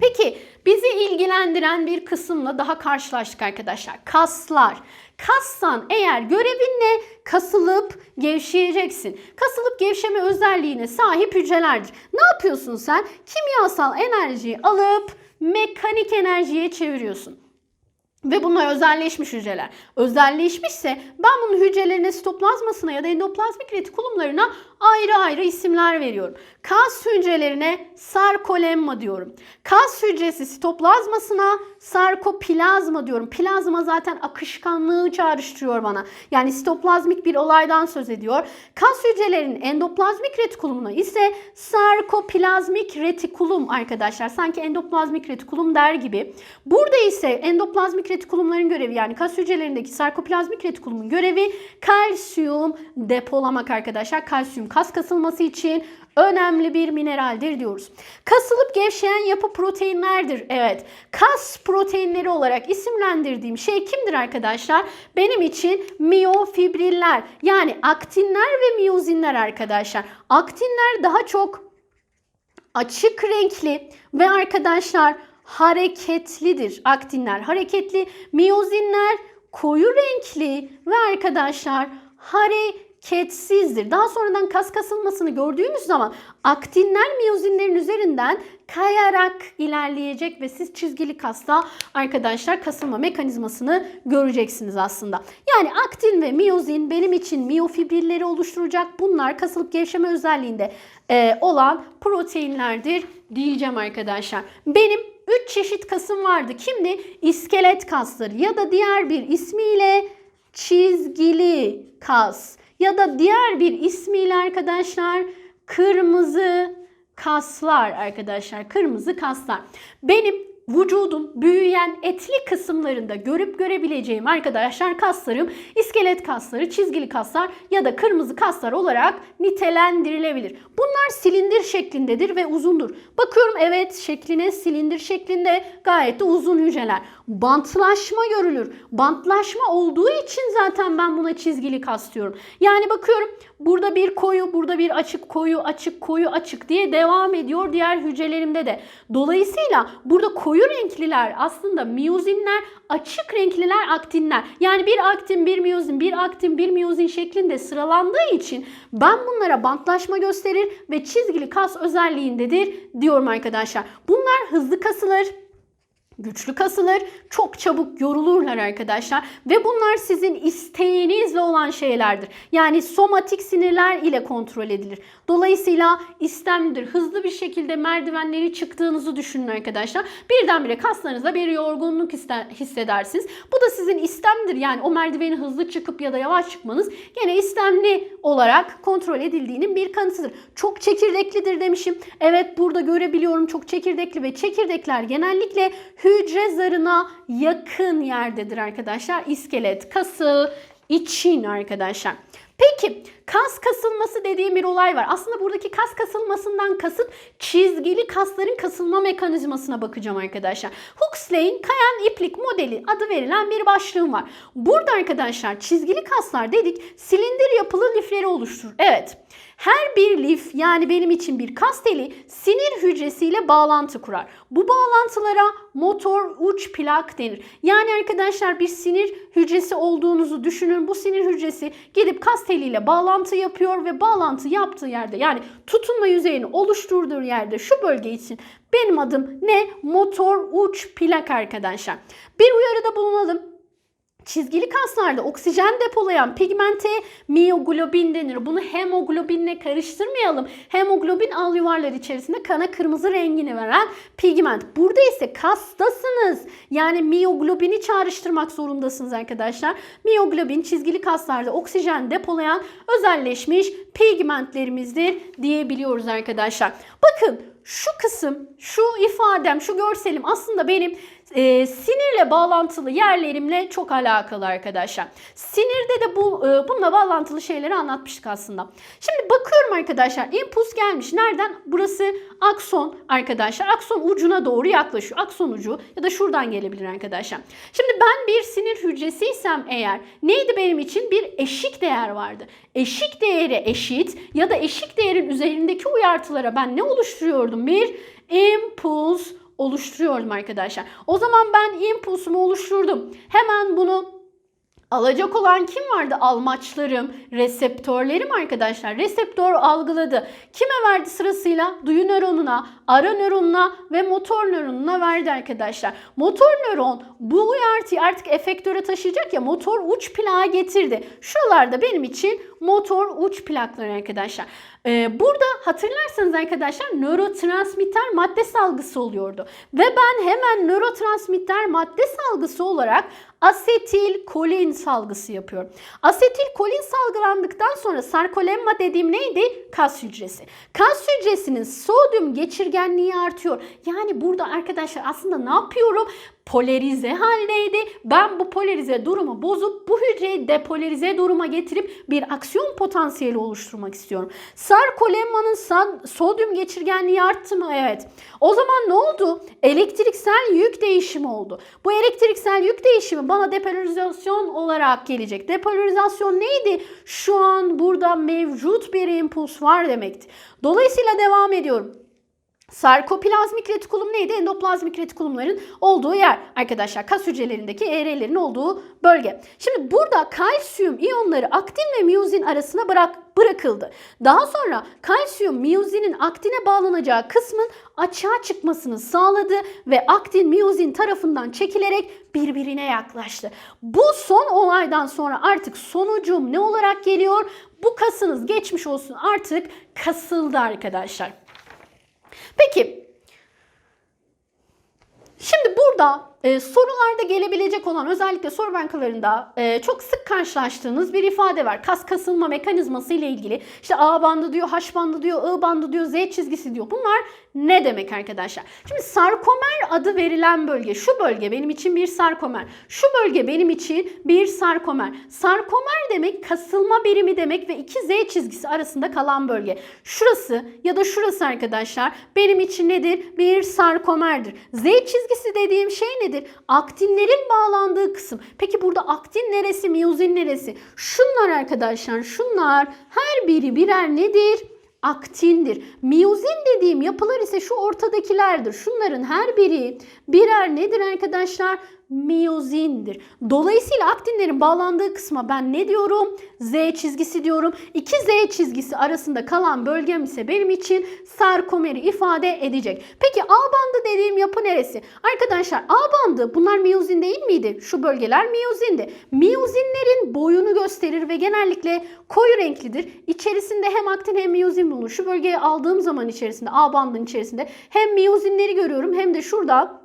Peki bizi ilgilendiren bir kısımla daha karşılaştık arkadaşlar. Kaslar. Kassan eğer görevin ne? Kasılıp gevşeyeceksin. Kasılıp gevşeme özelliğine sahip hücrelerdir. Ne yapıyorsun sen? Kimyasal enerjiyi alıp mekanik enerjiye çeviriyorsun. Ve bunlar özelleşmiş hücreler. Özelleşmişse ben bunun hücrelerine sitoplazmasına ya da endoplazmik retikulumlarına ayrı ayrı isimler veriyorum. Kas hücrelerine sarkolemma diyorum. Kas hücresi sitoplazmasına sarkoplazma diyorum. Plazma zaten akışkanlığı çağrıştırıyor bana. Yani sitoplazmik bir olaydan söz ediyor. Kas hücrelerinin endoplazmik retikulumuna ise sarkoplazmik retikulum arkadaşlar. Sanki endoplazmik retikulum der gibi. Burada ise endoplazmik retikulumların görevi yani kas hücrelerindeki sarkoplazmik retikulumun görevi kalsiyum depolamak arkadaşlar. Kalsiyum kas kasılması için önemli bir mineraldir diyoruz. Kasılıp gevşeyen yapı proteinlerdir. Evet. Kas proteinleri olarak isimlendirdiğim şey kimdir arkadaşlar? Benim için miyofibriller yani aktinler ve miyozinler arkadaşlar. Aktinler daha çok açık renkli ve arkadaşlar hareketlidir. Aktinler hareketli, miyozinler koyu renkli ve arkadaşlar hareketsizdir. Daha sonradan kas kasılmasını gördüğümüz zaman aktinler miyozinlerin üzerinden kayarak ilerleyecek ve siz çizgili kasta arkadaşlar kasılma mekanizmasını göreceksiniz aslında. Yani aktin ve miyozin benim için miyofibrilleri oluşturacak. Bunlar kasılıp gevşeme özelliğinde e, olan proteinlerdir diyeceğim arkadaşlar. Benim 3 çeşit kasım vardı. Kimdi? İskelet kasları ya da diğer bir ismiyle çizgili kas ya da diğer bir ismiyle arkadaşlar kırmızı kaslar arkadaşlar. Kırmızı kaslar. Benim vücudum büyüyen etli kısımlarında görüp görebileceğim arkadaşlar kaslarım iskelet kasları, çizgili kaslar ya da kırmızı kaslar olarak nitelendirilebilir. Bunlar silindir şeklindedir ve uzundur. Bakıyorum evet şekline silindir şeklinde gayet de uzun hücreler. Bantlaşma görülür. Bantlaşma olduğu için zaten ben buna çizgili kas diyorum. Yani bakıyorum burada bir koyu, burada bir açık, koyu, açık, koyu, açık diye devam ediyor diğer hücrelerimde de. Dolayısıyla burada koyu renkliler aslında miyozinler, açık renkliler aktinler. Yani bir aktin, bir miyozin, bir aktin, bir miyozin şeklinde sıralandığı için ben bunlara bantlaşma gösterir ve çizgili kas özelliğindedir diyorum arkadaşlar. Bunlar hızlı kasılır güçlü kasılır, çok çabuk yorulurlar arkadaşlar ve bunlar sizin isteğinizle olan şeylerdir. Yani somatik sinirler ile kontrol edilir. Dolayısıyla istemlidir. Hızlı bir şekilde merdivenleri çıktığınızı düşünün arkadaşlar. Birdenbire kaslarınızda bir yorgunluk hissedersiniz. Bu da sizin istemdir. Yani o merdiveni hızlı çıkıp ya da yavaş çıkmanız gene istemli olarak kontrol edildiğinin bir kanıtıdır. Çok çekirdeklidir demişim. Evet burada görebiliyorum çok çekirdekli ve çekirdekler genellikle hücre zarına yakın yerdedir arkadaşlar. İskelet kası için arkadaşlar. Peki kas kasılması dediğim bir olay var. Aslında buradaki kas kasılmasından kasıt çizgili kasların kasılma mekanizmasına bakacağım arkadaşlar. Huxley'in kayan iplik modeli adı verilen bir başlığım var. Burada arkadaşlar çizgili kaslar dedik silindir yapılı lifleri oluşturur. Evet. Her bir lif yani benim için bir kas teli sinir hücresiyle bağlantı kurar. Bu bağlantılara motor uç plak denir. Yani arkadaşlar bir sinir hücresi olduğunuzu düşünün. Bu sinir hücresi gidip kas teliyle bağlantı yapıyor ve bağlantı yaptığı yerde yani tutunma yüzeyini oluşturduğu yerde şu bölge için benim adım ne? Motor uç plak arkadaşlar. Bir uyarıda bulunalım. Çizgili kaslarda oksijen depolayan pigmente miyoglobin denir. Bunu hemoglobinle karıştırmayalım. Hemoglobin al yuvarlar içerisinde kana kırmızı rengini veren pigment. Burada ise kastasınız. Yani miyoglobini çağrıştırmak zorundasınız arkadaşlar. Miyoglobin çizgili kaslarda oksijen depolayan özelleşmiş pigmentlerimizdir diyebiliyoruz arkadaşlar. Bakın şu kısım, şu ifadem, şu görselim aslında benim e, sinirle bağlantılı yerlerimle çok alakalı arkadaşlar. Sinirde de bu e, bununla bağlantılı şeyleri anlatmıştık aslında. Şimdi bakıyorum arkadaşlar impuls gelmiş. Nereden? Burası akson arkadaşlar. Akson ucuna doğru yaklaşıyor. Akson ucu ya da şuradan gelebilir arkadaşlar. Şimdi ben bir sinir hücresiysem eğer neydi benim için? Bir eşik değer vardı. Eşik değeri eşit ya da eşik değerin üzerindeki uyartılara ben ne oluşturuyordum? Bir impuls oluşturuyordum arkadaşlar. O zaman ben impulsumu oluşturdum. Hemen bunu Alacak olan kim vardı? Almaçlarım, reseptörlerim arkadaşlar. Reseptör algıladı. Kime verdi sırasıyla? Duyu nöronuna, ara nöronuna ve motor nöronuna verdi arkadaşlar. Motor nöron bu uyartıyı artık efektöre taşıyacak ya motor uç plağa getirdi. Şuralarda benim için motor uç plakları arkadaşlar. Ee, burada hatırlarsanız arkadaşlar nörotransmitter madde salgısı oluyordu. Ve ben hemen nörotransmitter madde salgısı olarak asetil kolin salgısı yapıyorum. Asetil kolin salgılandıktan sonra sarkolemma dediğim neydi? Kas hücresi. Kas hücresinin sodyum geçirgenliği artıyor. Yani burada arkadaşlar aslında ne yapıyorum? Polarize haldeydi. Ben bu polarize durumu bozup bu hücreyi depolarize duruma getirip bir aksiyon potansiyeli oluşturmak istiyorum. Sarkolemmanın sodyum geçirgenliği arttı mı? Evet. O zaman ne oldu? Elektriksel yük değişimi oldu. Bu elektriksel yük değişimi bana depolarizasyon olarak gelecek. Depolarizasyon neydi? Şu an burada mevcut bir impuls var demekti. Dolayısıyla devam ediyorum. Sarkoplazmik retikulum neydi? Endoplazmik retikulumların olduğu yer. Arkadaşlar kas hücrelerindeki ER'lerin olduğu bölge. Şimdi burada kalsiyum iyonları aktin ve miyozin arasına bırak, bırakıldı. Daha sonra kalsiyum miyozinin aktine bağlanacağı kısmın açığa çıkmasını sağladı ve aktin miyozin tarafından çekilerek birbirine yaklaştı. Bu son olaydan sonra artık sonucum ne olarak geliyor? Bu kasınız geçmiş olsun artık kasıldı arkadaşlar. Peki. Şimdi burada e, sorularda gelebilecek olan özellikle soru bankalarında e, çok sık karşılaştığınız bir ifade var. Kas kasılma mekanizması ile ilgili. İşte A bandı diyor, H bandı diyor, I bandı diyor, Z çizgisi diyor. Bunlar ne demek arkadaşlar? Şimdi sarkomer adı verilen bölge, şu bölge benim için bir sarkomer. Şu bölge benim için bir sarkomer. Sarkomer demek kasılma birimi demek ve iki Z çizgisi arasında kalan bölge. Şurası ya da şurası arkadaşlar benim için nedir? Bir sarkomerdir. Z çizgisi dediğim şey nedir? Nedir? Aktinlerin bağlandığı kısım. Peki burada aktin neresi, miyozin neresi? Şunlar arkadaşlar, şunlar her biri birer nedir? aktindir. Miyozin dediğim yapılar ise şu ortadakilerdir. Şunların her biri birer nedir arkadaşlar? Miyozindir. Dolayısıyla aktinlerin bağlandığı kısma ben ne diyorum? Z çizgisi diyorum. İki Z çizgisi arasında kalan bölgem ise benim için sarkomeri ifade edecek. Peki A bandı dediğim yapı neresi? Arkadaşlar A bandı bunlar miyozin değil miydi? Şu bölgeler miyozindi. Miyozinlerin boyunu gösterir ve genellikle koyu renklidir. İçerisinde hem aktin hem miyozin bulunur. Şu bölgeyi aldığım zaman içerisinde A bandının içerisinde hem miyozinleri görüyorum hem de şurada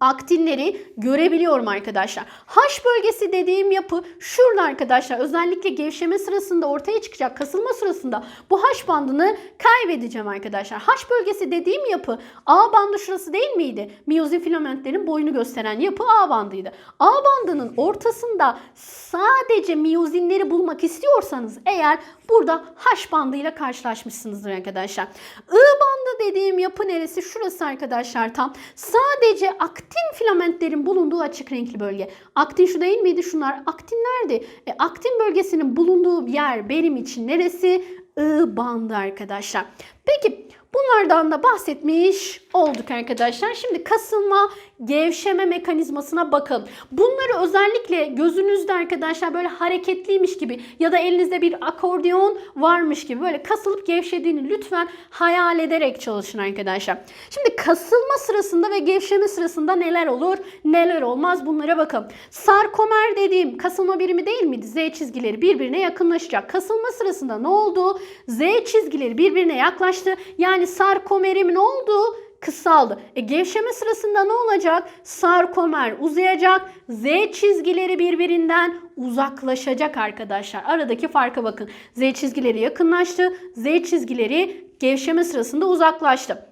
aktinleri görebiliyorum arkadaşlar. H bölgesi dediğim yapı şurada arkadaşlar. Özellikle gevşeme sırasında ortaya çıkacak kasılma sırasında bu H bandını kaybedeceğim arkadaşlar. H bölgesi dediğim yapı A bandı şurası değil miydi? Miyozin filamentlerin boyunu gösteren yapı A bandıydı. A bandının ortasında sadece miyozinleri bulmak istiyorsanız eğer burada H bandıyla karşılaşmışsınızdır arkadaşlar. I bandı dediğim yapı neresi? Şurası arkadaşlar tam. Sadece aktin filamentlerin bulunduğu açık renkli bölge. Aktin şu değil miydi? Şunlar aktinlerdi. E, aktin bölgesinin bulunduğu yer benim için neresi? I bandı arkadaşlar. Peki bunlardan da bahsetmiş olduk arkadaşlar. Şimdi kasılma, gevşeme mekanizmasına bakın. Bunları özellikle gözünüzde arkadaşlar böyle hareketliymiş gibi ya da elinizde bir akordeon varmış gibi böyle kasılıp gevşediğini lütfen hayal ederek çalışın arkadaşlar. Şimdi kasılma sırasında ve gevşeme sırasında neler olur, neler olmaz bunlara bakın. Sarkomer dediğim kasılma birimi değil miydi? Z çizgileri birbirine yakınlaşacak. Kasılma sırasında ne oldu? Z çizgileri birbirine yaklaştı. Yani sarkomerim ne oldu? Kısaldı. E gevşeme sırasında ne olacak? Sarkomer uzayacak. Z çizgileri birbirinden uzaklaşacak arkadaşlar. Aradaki farka bakın. Z çizgileri yakınlaştı. Z çizgileri gevşeme sırasında uzaklaştı.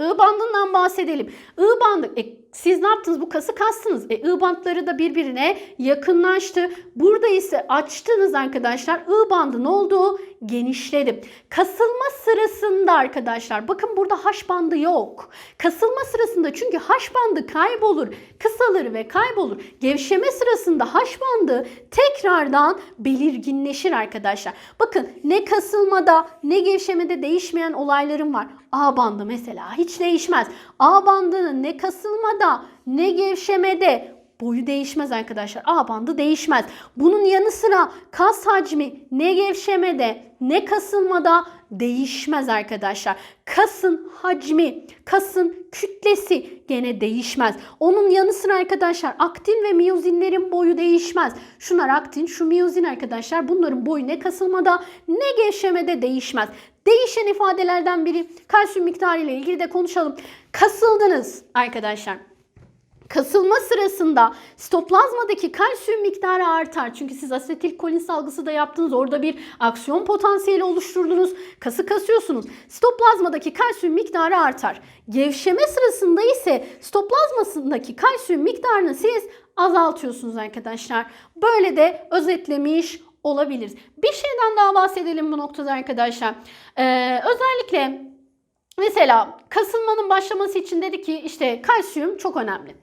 I bandından bahsedelim. I bandı e, siz ne yaptınız? Bu kası kastınız. E, I bantları da birbirine yakınlaştı. Burada ise açtınız arkadaşlar. I bandı ne oldu? Genişledi. Kasılma sırasında arkadaşlar bakın burada H bandı yok. Kasılma sırasında çünkü H bandı kaybolur, kısalır ve kaybolur. Gevşeme sırasında H bandı tekrardan belirginleşir arkadaşlar. Bakın ne kasılmada ne gevşemede değişmeyen olaylarım var. A bandı mesela hiç değişmez. A bandının ne kasılmada ne gevşemede boyu değişmez arkadaşlar. A bandı değişmez. Bunun yanı sıra kas hacmi ne gevşemede ne kasılmada değişmez arkadaşlar. Kasın hacmi, kasın kütlesi gene değişmez. Onun yanı sıra arkadaşlar aktin ve miyozinlerin boyu değişmez. Şunlar aktin, şu miyozin arkadaşlar bunların boyu ne kasılmada ne gevşemede değişmez. Değişen ifadelerden biri kalsiyum miktarı ile ilgili de konuşalım. Kasıldınız arkadaşlar. Kasılma sırasında sitoplazmadaki kalsiyum miktarı artar. Çünkü siz asetilkolin salgısı da yaptınız. Orada bir aksiyon potansiyeli oluşturdunuz. Kası kasıyorsunuz. Sitoplazmadaki kalsiyum miktarı artar. Gevşeme sırasında ise sitoplazmasındaki kalsiyum miktarını siz azaltıyorsunuz arkadaşlar. Böyle de özetlemiş olabiliriz. Bir şeyden daha bahsedelim bu noktada arkadaşlar. Ee, özellikle Mesela kasılmanın başlaması için dedi ki işte kalsiyum çok önemli.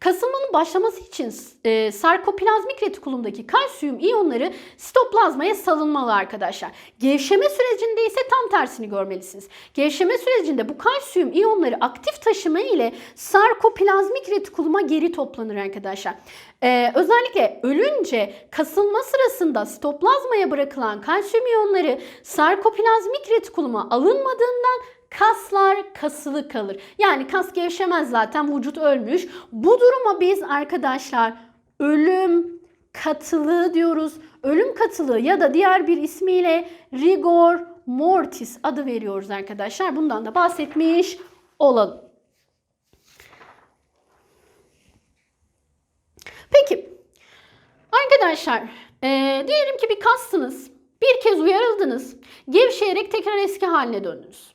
Kasılmanın başlaması için e, sarkoplazmik retikulumdaki kalsiyum iyonları sitoplazmaya salınmalı arkadaşlar. Gevşeme sürecinde ise tam tersini görmelisiniz. Gevşeme sürecinde bu kalsiyum iyonları aktif taşıma ile sarkoplazmik retikuluma geri toplanır arkadaşlar. Ee, özellikle ölünce kasılma sırasında sitoplazmaya bırakılan kalsiyum iyonları sarkoplazmik retikuluma alınmadığından kaslar kasılı kalır. Yani kas gevşemez zaten vücut ölmüş. Bu duruma biz arkadaşlar ölüm katılığı diyoruz. Ölüm katılığı ya da diğer bir ismiyle rigor mortis adı veriyoruz arkadaşlar. Bundan da bahsetmiş olalım. Peki arkadaşlar e, diyelim ki bir kastınız. Bir kez uyarıldınız. Gevşeyerek tekrar eski haline döndünüz.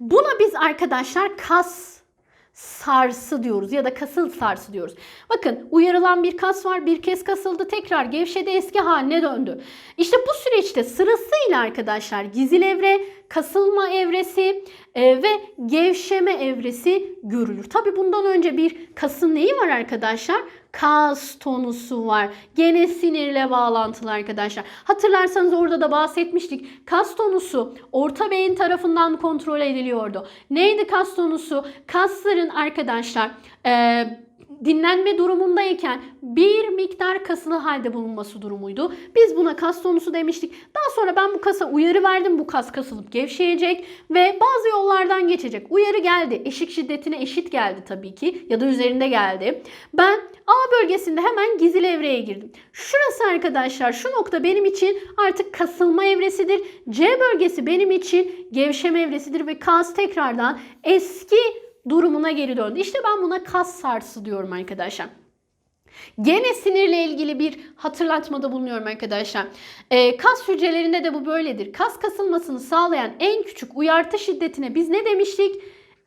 Buna biz arkadaşlar kas sarsı diyoruz ya da kasıl sarsı diyoruz. Bakın uyarılan bir kas var bir kez kasıldı tekrar gevşedi eski haline döndü. İşte bu süreçte sırasıyla arkadaşlar gizil evre, kasılma evresi e, ve gevşeme evresi görülür. Tabi bundan önce bir kasın neyi var arkadaşlar? Kas tonusu var. Gene sinirle bağlantılı arkadaşlar. Hatırlarsanız orada da bahsetmiştik. Kas tonusu orta beyin tarafından kontrol ediliyordu. Neydi kas tonusu? Kasların arkadaşlar e, dinlenme durumundayken bir miktar kasılı halde bulunması durumuydu. Biz buna kas tonusu demiştik. Daha sonra ben bu kasa uyarı verdim. Bu kas kasılıp gevşeyecek ve bazı yollardan geçecek. Uyarı geldi. Eşik şiddetine eşit geldi tabii ki ya da üzerinde geldi. Ben A bölgesinde hemen gizil evreye girdim. Şurası arkadaşlar şu nokta benim için artık kasılma evresidir. C bölgesi benim için gevşeme evresidir ve kas tekrardan eski durumuna geri döndü. İşte ben buna kas sarsı diyorum arkadaşlar. Gene sinirle ilgili bir hatırlatmada bulunuyorum arkadaşlar. Ee, kas hücrelerinde de bu böyledir. Kas kasılmasını sağlayan en küçük uyartı şiddetine biz ne demiştik?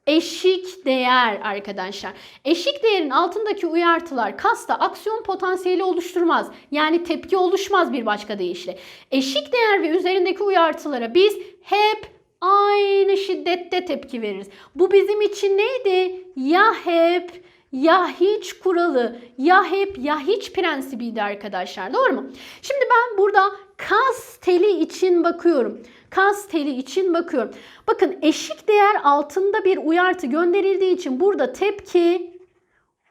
Eşik değer arkadaşlar. Eşik değerin altındaki uyartılar kasta aksiyon potansiyeli oluşturmaz. Yani tepki oluşmaz bir başka deyişle. Eşik değer ve üzerindeki uyartılara biz hep aynı şiddette tepki veririz. Bu bizim için neydi? Ya hep ya hiç kuralı, ya hep ya hiç prensibiydi arkadaşlar. Doğru mu? Şimdi ben burada kas teli için bakıyorum. Kas teli için bakıyorum. Bakın eşik değer altında bir uyartı gönderildiği için burada tepki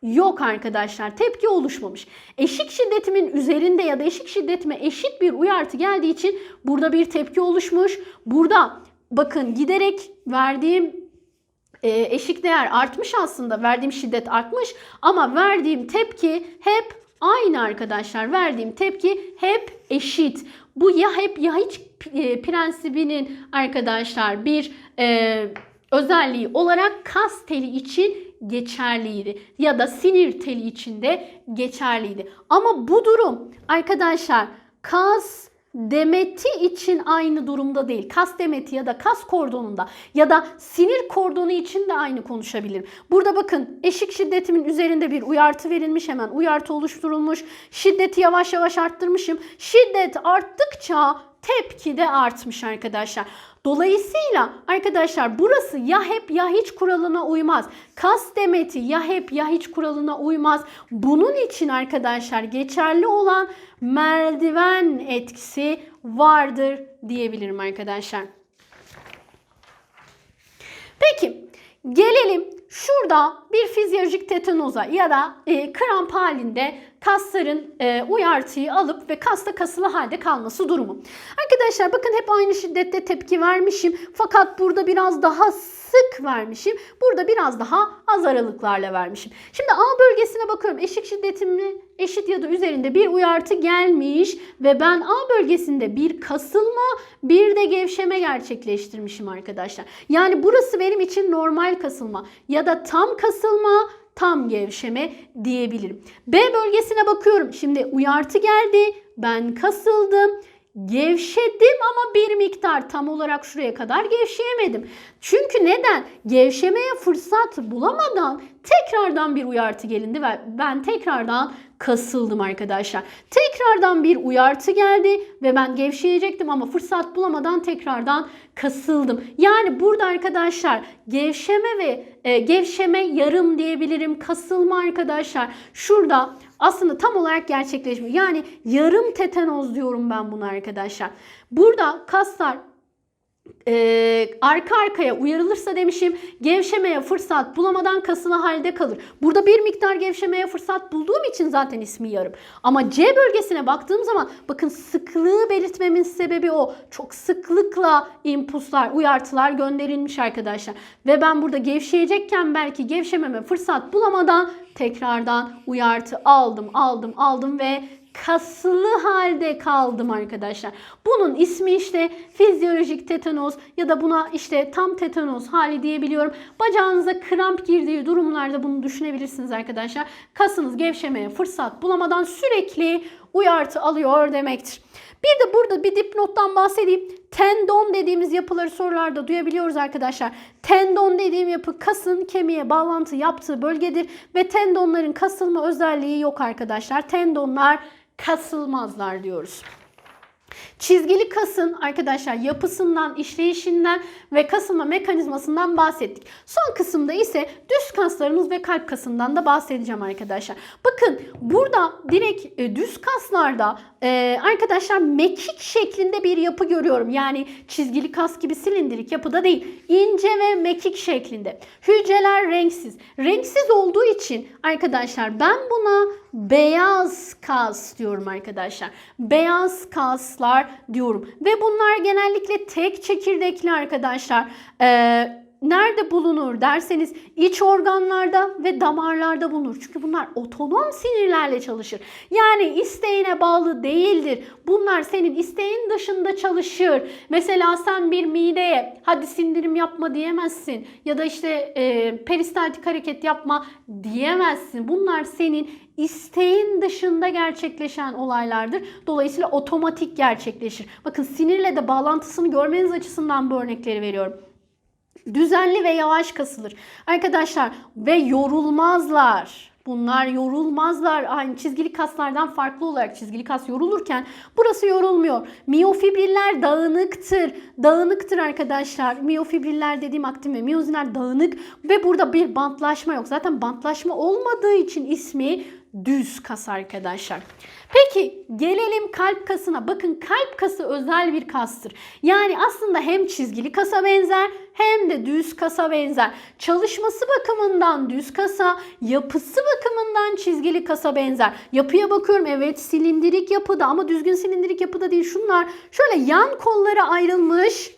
yok arkadaşlar. Tepki oluşmamış. Eşik şiddetimin üzerinde ya da eşik şiddetime eşit bir uyartı geldiği için burada bir tepki oluşmuş. Burada bakın giderek verdiğim e, eşik değer artmış aslında. Verdiğim şiddet artmış ama verdiğim tepki hep aynı arkadaşlar. Verdiğim tepki hep eşit. Bu ya hep ya hiç e, prensibinin arkadaşlar bir e, özelliği olarak kas teli için geçerliydi. Ya da sinir teli için de geçerliydi. Ama bu durum arkadaşlar kas demeti için aynı durumda değil. Kas demeti ya da kas kordonunda ya da sinir kordonu için de aynı konuşabilirim. Burada bakın eşik şiddetimin üzerinde bir uyartı verilmiş. Hemen uyartı oluşturulmuş. Şiddeti yavaş yavaş arttırmışım. Şiddet arttıkça tepki de artmış arkadaşlar. Dolayısıyla arkadaşlar burası ya hep ya hiç kuralına uymaz. Kas demeti ya hep ya hiç kuralına uymaz. Bunun için arkadaşlar geçerli olan merdiven etkisi vardır diyebilirim arkadaşlar. Peki gelelim şurada bir fizyolojik tetanoza ya da e, kramp halinde kasların e, uyartıyı alıp ve kasta kasılı halde kalması durumu. Arkadaşlar bakın hep aynı şiddette tepki vermişim fakat burada biraz daha sık vermişim. Burada biraz daha az aralıklarla vermişim. Şimdi A bölgesine bakıyorum. Eşik şiddetimli eşit ya da üzerinde bir uyartı gelmiş ve ben A bölgesinde bir kasılma bir de gevşeme gerçekleştirmişim arkadaşlar. Yani burası benim için normal kasılma ya da tam kasılma tam gevşeme diyebilirim. B bölgesine bakıyorum. Şimdi uyartı geldi. Ben kasıldım. Gevşedim ama bir miktar tam olarak şuraya kadar gevşeyemedim. Çünkü neden? Gevşemeye fırsat bulamadan tekrardan bir uyartı gelindi ve ben tekrardan kasıldım arkadaşlar. Tekrardan bir uyartı geldi ve ben gevşeyecektim ama fırsat bulamadan tekrardan kasıldım. Yani burada arkadaşlar gevşeme ve e, gevşeme yarım diyebilirim. Kasılma arkadaşlar şurada aslında tam olarak gerçekleşmiyor. Yani yarım tetanoz diyorum ben buna arkadaşlar. Burada kaslar e, arka arkaya uyarılırsa demişim gevşemeye fırsat bulamadan kasılı halde kalır. Burada bir miktar gevşemeye fırsat bulduğum için zaten ismi yarım. Ama C bölgesine baktığım zaman bakın sıklığı belirtmemin sebebi o. Çok sıklıkla impulslar, uyartılar gönderilmiş arkadaşlar. Ve ben burada gevşeyecekken belki gevşememe fırsat bulamadan tekrardan uyartı aldım, aldım, aldım ve kasılı halde kaldım arkadaşlar. Bunun ismi işte fizyolojik tetanoz ya da buna işte tam tetanoz hali diyebiliyorum. Bacağınıza kramp girdiği durumlarda bunu düşünebilirsiniz arkadaşlar. Kasınız gevşemeye fırsat bulamadan sürekli uyartı alıyor demektir. Bir de burada bir dipnottan bahsedeyim. Tendon dediğimiz yapıları sorularda duyabiliyoruz arkadaşlar. Tendon dediğim yapı kasın kemiğe bağlantı yaptığı bölgedir ve tendonların kasılma özelliği yok arkadaşlar. Tendonlar kasılmazlar diyoruz. Çizgili kasın arkadaşlar yapısından, işleyişinden ve kasılma mekanizmasından bahsettik. Son kısımda ise düz kaslarımız ve kalp kasından da bahsedeceğim arkadaşlar. Bakın burada direkt e, düz kaslarda e, arkadaşlar mekik şeklinde bir yapı görüyorum. Yani çizgili kas gibi silindirik yapıda değil. ince ve mekik şeklinde. Hücreler renksiz. Renksiz olduğu için arkadaşlar ben buna beyaz kas diyorum arkadaşlar. Beyaz kaslar diyorum. Ve bunlar genellikle tek çekirdekli arkadaşlar. Ee, nerede bulunur derseniz iç organlarda ve damarlarda bulunur. Çünkü bunlar otonom sinirlerle çalışır. Yani isteğine bağlı değildir. Bunlar senin isteğin dışında çalışır. Mesela sen bir mideye hadi sindirim yapma diyemezsin. Ya da işte e, peristaltik hareket yapma diyemezsin. Bunlar senin isteğin dışında gerçekleşen olaylardır. Dolayısıyla otomatik gerçekleşir. Bakın sinirle de bağlantısını görmeniz açısından bu örnekleri veriyorum. Düzenli ve yavaş kasılır. Arkadaşlar ve yorulmazlar. Bunlar yorulmazlar. Aynı çizgili kaslardan farklı olarak çizgili kas yorulurken burası yorulmuyor. Miyofibriller dağınıktır. Dağınıktır arkadaşlar. Miyofibriller dediğim aktin ve miyozinler dağınık ve burada bir bantlaşma yok. Zaten bantlaşma olmadığı için ismi düz kas arkadaşlar. Peki gelelim kalp kasına. Bakın kalp kası özel bir kastır. Yani aslında hem çizgili kasa benzer hem de düz kasa benzer. Çalışması bakımından düz kasa, yapısı bakımından çizgili kasa benzer. Yapıya bakıyorum evet silindirik yapıda ama düzgün silindirik yapıda değil. Şunlar şöyle yan kollara ayrılmış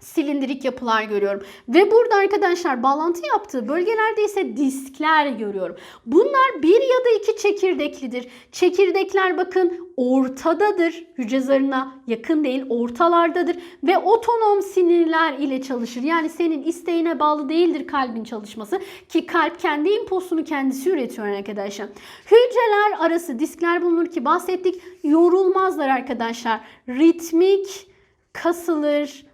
silindirik yapılar görüyorum. Ve burada arkadaşlar bağlantı yaptığı bölgelerde ise diskler görüyorum. Bunlar bir ya da iki çekirdeklidir. Çekirdekler bakın ortadadır. Hücre zarına yakın değil ortalardadır. Ve otonom sinirler ile çalışır. Yani senin isteğine bağlı değildir kalbin çalışması. Ki kalp kendi impulsunu kendisi üretiyor arkadaşlar. Hücreler arası diskler bulunur ki bahsettik. Yorulmazlar arkadaşlar. Ritmik kasılır,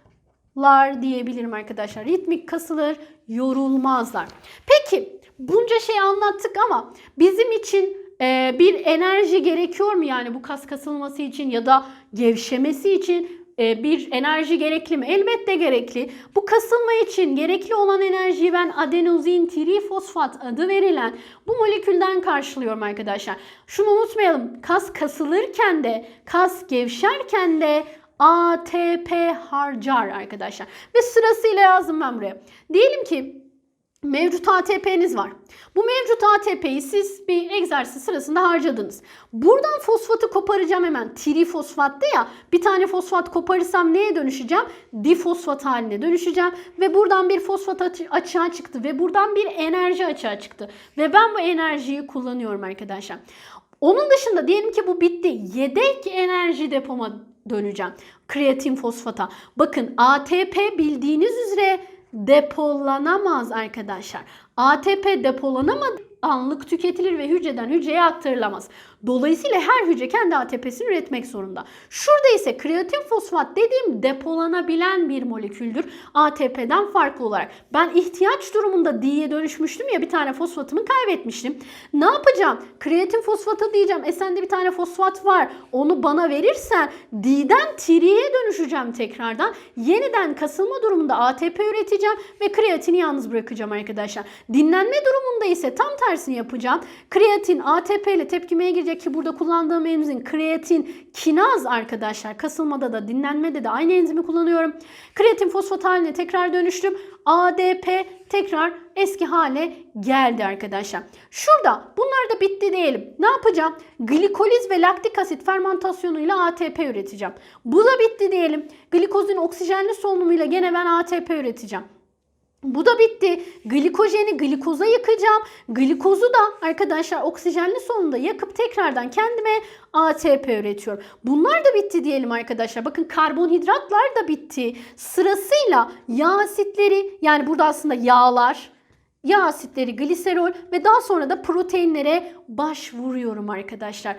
lar diyebilirim arkadaşlar. Ritmik kasılır, yorulmazlar. Peki bunca şey anlattık ama bizim için e, bir enerji gerekiyor mu yani bu kas kasılması için ya da gevşemesi için e, bir enerji gerekli mi? Elbette gerekli. Bu kasılma için gerekli olan enerjiyi ben adenozin trifosfat adı verilen bu molekülden karşılıyorum arkadaşlar. Şunu unutmayalım. Kas kasılırken de, kas gevşerken de ATP harcar arkadaşlar. Ve sırasıyla yazdım ben buraya. Diyelim ki mevcut ATP'niz var. Bu mevcut ATP'yi siz bir egzersiz sırasında harcadınız. Buradan fosfatı koparacağım hemen. Trifosfattı ya. Bir tane fosfat koparırsam neye dönüşeceğim? Difosfat haline dönüşeceğim. Ve buradan bir fosfat açığa çıktı. Ve buradan bir enerji açığa çıktı. Ve ben bu enerjiyi kullanıyorum arkadaşlar. Onun dışında diyelim ki bu bitti. Yedek enerji depoma döneceğim. Kreatin fosfata. Bakın ATP bildiğiniz üzere depolanamaz arkadaşlar. ATP depolanamaz anlık tüketilir ve hücreden hücreye aktarılamaz. Dolayısıyla her hücre kendi ATP'sini üretmek zorunda. Şurada ise kreatin fosfat dediğim depolanabilen bir moleküldür. ATP'den farklı olarak. Ben ihtiyaç durumunda D'ye dönüşmüştüm ya bir tane fosfatımı kaybetmiştim. Ne yapacağım? Kreatin fosfata diyeceğim. E sende bir tane fosfat var. Onu bana verirsen D'den triye dönüşeceğim tekrardan. Yeniden kasılma durumunda ATP üreteceğim ve kreatini yalnız bırakacağım arkadaşlar. Dinlenme durumunda ise tam tersini yapacağım. Kreatin ATP ile tepkimeye girecek ki burada kullandığım enzim kreatin kinaz arkadaşlar. Kasılmada da dinlenmede de aynı enzimi kullanıyorum. Kreatin fosfat haline tekrar dönüştüm. ADP tekrar eski hale geldi arkadaşlar. Şurada bunlar da bitti diyelim. Ne yapacağım? Glikoliz ve laktik asit fermentasyonuyla ATP üreteceğim. Bu da bitti diyelim. Glikozun oksijenli solunumuyla gene ben ATP üreteceğim. Bu da bitti. Glikojeni glikoza yakacağım. Glikozu da arkadaşlar oksijenli sonunda yakıp tekrardan kendime ATP üretiyorum. Bunlar da bitti diyelim arkadaşlar. Bakın karbonhidratlar da bitti. Sırasıyla yağ asitleri yani burada aslında yağlar, yağ asitleri, gliserol ve daha sonra da proteinlere başvuruyorum arkadaşlar.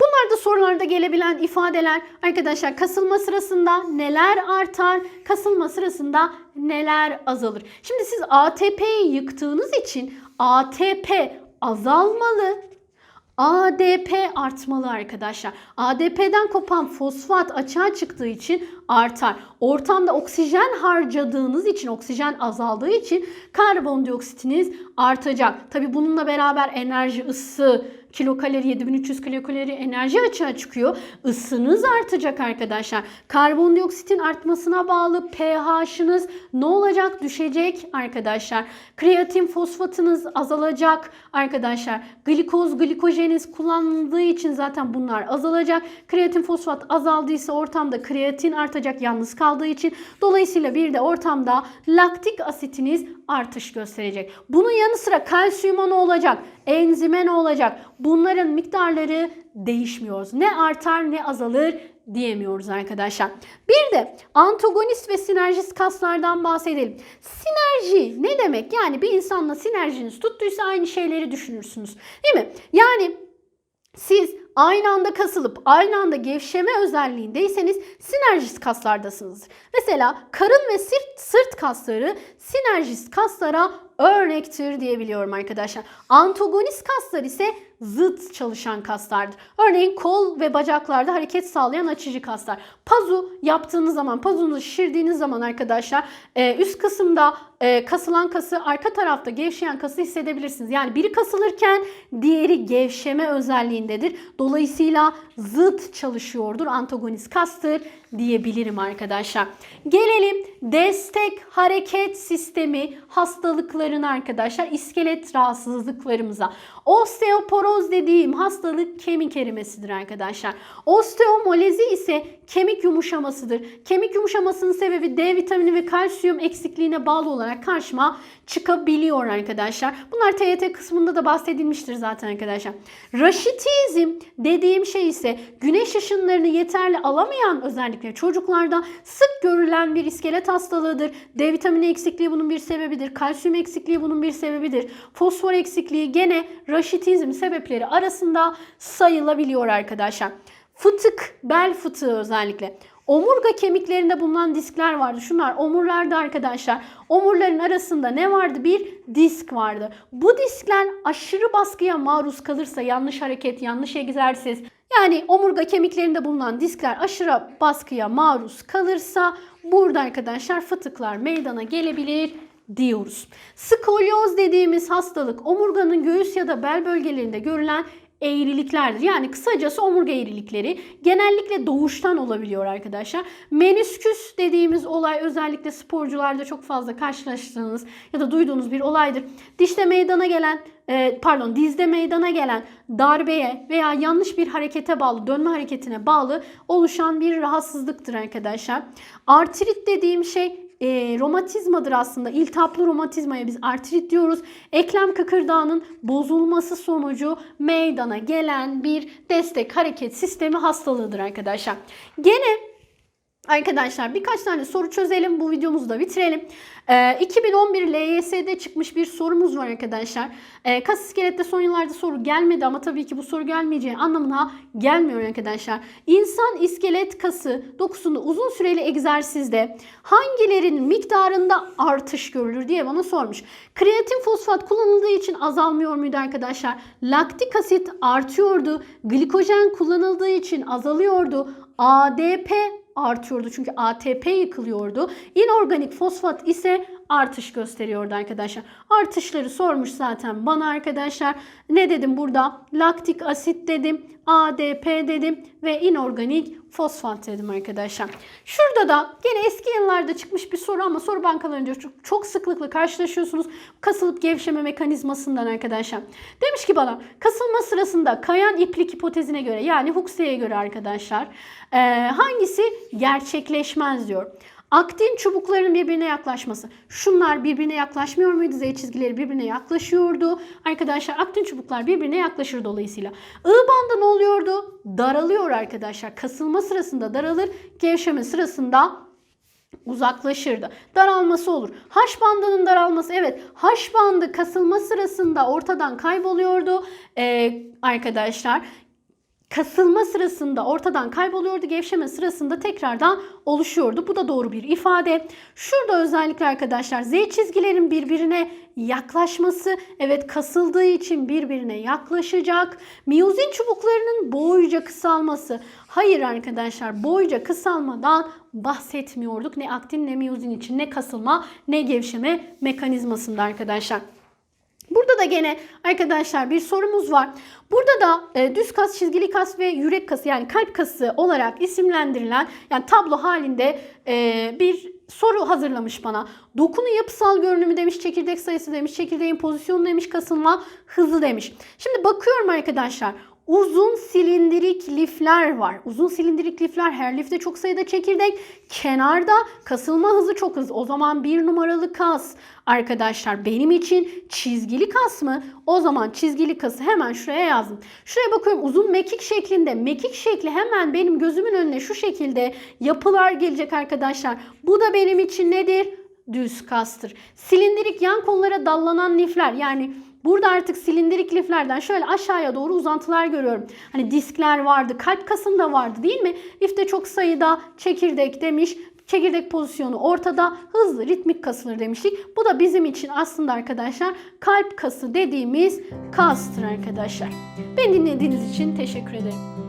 Bunlar da sorularda gelebilen ifadeler. Arkadaşlar kasılma sırasında neler artar? Kasılma sırasında neler azalır? Şimdi siz ATP'yi yıktığınız için ATP azalmalı. ADP artmalı arkadaşlar. ADP'den kopan fosfat açığa çıktığı için artar. Ortamda oksijen harcadığınız için, oksijen azaldığı için karbondioksitiniz artacak. Tabi bununla beraber enerji, ısı, kilokalori 7300 kilokalori enerji açığa çıkıyor. Isınız artacak arkadaşlar. Karbondioksitin artmasına bağlı pH'ınız ne olacak? Düşecek arkadaşlar. Kreatin fosfatınız azalacak arkadaşlar. Glikoz, glikojeniz kullanıldığı için zaten bunlar azalacak. Kreatin fosfat azaldıysa ortamda kreatin artacak yalnız kaldığı için. Dolayısıyla bir de ortamda laktik asitiniz artış gösterecek. Bunun yanı sıra kalsiyuma ne olacak? Enzime ne olacak? Bunların miktarları değişmiyor. Ne artar ne azalır diyemiyoruz arkadaşlar. Bir de antagonist ve sinerjist kaslardan bahsedelim. Sinerji ne demek? Yani bir insanla sinerjiniz tuttuysa aynı şeyleri düşünürsünüz. Değil mi? Yani siz aynı anda kasılıp aynı anda gevşeme özelliğindeyseniz sinerjist kaslardasınız. Mesela karın ve sırt, sırt kasları sinerjist kaslara örnektir diyebiliyorum arkadaşlar. Antagonist kaslar ise zıt çalışan kaslardır. Örneğin kol ve bacaklarda hareket sağlayan açıcı kaslar. Pazu yaptığınız zaman, pazunuzu şişirdiğiniz zaman arkadaşlar e, üst kısımda e, kasılan kası arka tarafta gevşeyen kası hissedebilirsiniz. Yani biri kasılırken diğeri gevşeme özelliğindedir. Dolayısıyla zıt çalışıyordur. Antagonist kastır diyebilirim arkadaşlar. Gelelim destek hareket sistemi hastalıklarına arkadaşlar. iskelet rahatsızlıklarımıza. Osteoporoz dediğim hastalık kemik erimesidir arkadaşlar. Osteomolezi ise kemik yumuşamasıdır. Kemik yumuşamasının sebebi D vitamini ve kalsiyum eksikliğine bağlı olarak karşıma çıkabiliyor arkadaşlar. Bunlar TYT kısmında da bahsedilmiştir zaten arkadaşlar. Raşitizm dediğim şey ise güneş ışınlarını yeterli alamayan özellikle çocuklarda sık görülen bir iskelet hastalığıdır. D vitamini eksikliği bunun bir sebebidir. Kalsiyum eksikliği bunun bir sebebidir. Fosfor eksikliği gene raşitizm sebepleri arasında sayılabiliyor arkadaşlar. Fıtık, bel fıtığı özellikle. Omurga kemiklerinde bulunan diskler vardı. Şunlar omurlarda arkadaşlar. Omurların arasında ne vardı? Bir disk vardı. Bu diskler aşırı baskıya maruz kalırsa yanlış hareket, yanlış egzersiz yani omurga kemiklerinde bulunan diskler aşırı baskıya maruz kalırsa burada arkadaşlar fıtıklar meydana gelebilir diyoruz. Skolyoz dediğimiz hastalık omurganın göğüs ya da bel bölgelerinde görülen eğriliklerdir. Yani kısacası omurga eğrilikleri genellikle doğuştan olabiliyor arkadaşlar. Menisküs dediğimiz olay özellikle sporcularda çok fazla karşılaştığınız ya da duyduğunuz bir olaydır. Dişte meydana gelen e, pardon dizde meydana gelen darbeye veya yanlış bir harekete bağlı, dönme hareketine bağlı oluşan bir rahatsızlıktır arkadaşlar. Artrit dediğim şey e, romatizmadır aslında. İltihaplı romatizmaya biz artrit diyoruz. Eklem kıkırdağının bozulması sonucu meydana gelen bir destek hareket sistemi hastalığıdır arkadaşlar. Gene Arkadaşlar birkaç tane soru çözelim. Bu videomuzu da bitirelim. Ee, 2011 LYS'de çıkmış bir sorumuz var arkadaşlar. Ee, kas iskelette son yıllarda soru gelmedi ama tabii ki bu soru gelmeyeceği anlamına gelmiyor arkadaşlar. İnsan iskelet kası dokusunda uzun süreli egzersizde hangilerinin miktarında artış görülür diye bana sormuş. Kreatin fosfat kullanıldığı için azalmıyor muydu arkadaşlar? Laktik asit artıyordu. Glikojen kullanıldığı için azalıyordu. ADP artıyordu çünkü ATP yıkılıyordu. İnorganik fosfat ise artış gösteriyordu arkadaşlar. Artışları sormuş zaten bana arkadaşlar. Ne dedim burada? Laktik asit dedim, ADP dedim ve inorganik fosfat dedim arkadaşlar. Şurada da gene eski yıllarda çıkmış bir soru ama soru bankalarında çok, çok sıklıkla karşılaşıyorsunuz. Kasılıp gevşeme mekanizmasından arkadaşlar. Demiş ki bana kasılma sırasında kayan iplik hipotezine göre yani Huxley'e göre arkadaşlar hangisi gerçekleşmez diyor. Aktin çubuklarının birbirine yaklaşması. Şunlar birbirine yaklaşmıyor muydu? Z çizgileri birbirine yaklaşıyordu. Arkadaşlar aktin çubuklar birbirine yaklaşır dolayısıyla. I bandı ne oluyordu? Daralıyor arkadaşlar. Kasılma sırasında daralır. Gevşeme sırasında uzaklaşırdı. Daralması olur. H bandının daralması evet H bandı kasılma sırasında ortadan kayboluyordu ee, arkadaşlar kasılma sırasında ortadan kayboluyordu. Gevşeme sırasında tekrardan oluşuyordu. Bu da doğru bir ifade. Şurada özellikle arkadaşlar Z çizgilerin birbirine yaklaşması. Evet kasıldığı için birbirine yaklaşacak. Miyozin çubuklarının boyuca kısalması. Hayır arkadaşlar boyuca kısalmadan bahsetmiyorduk. Ne aktin ne miyozin için ne kasılma ne gevşeme mekanizmasında arkadaşlar. Burada da gene arkadaşlar bir sorumuz var. Burada da e, düz kas, çizgili kas ve yürek kası yani kalp kası olarak isimlendirilen yani tablo halinde e, bir soru hazırlamış bana. Dokunu yapısal görünümü demiş, çekirdek sayısı demiş, çekirdeğin pozisyonu demiş, kasılma hızı demiş. Şimdi bakıyorum arkadaşlar. Uzun silindirik lifler var. Uzun silindirik lifler her lifte çok sayıda çekirdek. Kenarda kasılma hızı çok hızlı. O zaman bir numaralı kas arkadaşlar benim için çizgili kas mı? O zaman çizgili kası hemen şuraya yazdım. Şuraya bakıyorum uzun mekik şeklinde. Mekik şekli hemen benim gözümün önüne şu şekilde yapılar gelecek arkadaşlar. Bu da benim için nedir? Düz kastır. Silindirik yan kollara dallanan lifler yani Burada artık silindirik liflerden şöyle aşağıya doğru uzantılar görüyorum. Hani diskler vardı, kalp kasında vardı değil mi? Lifte çok sayıda çekirdek demiş. Çekirdek pozisyonu ortada hızlı ritmik kasılır demiştik. Bu da bizim için aslında arkadaşlar kalp kası dediğimiz kastır arkadaşlar. Beni dinlediğiniz için teşekkür ederim.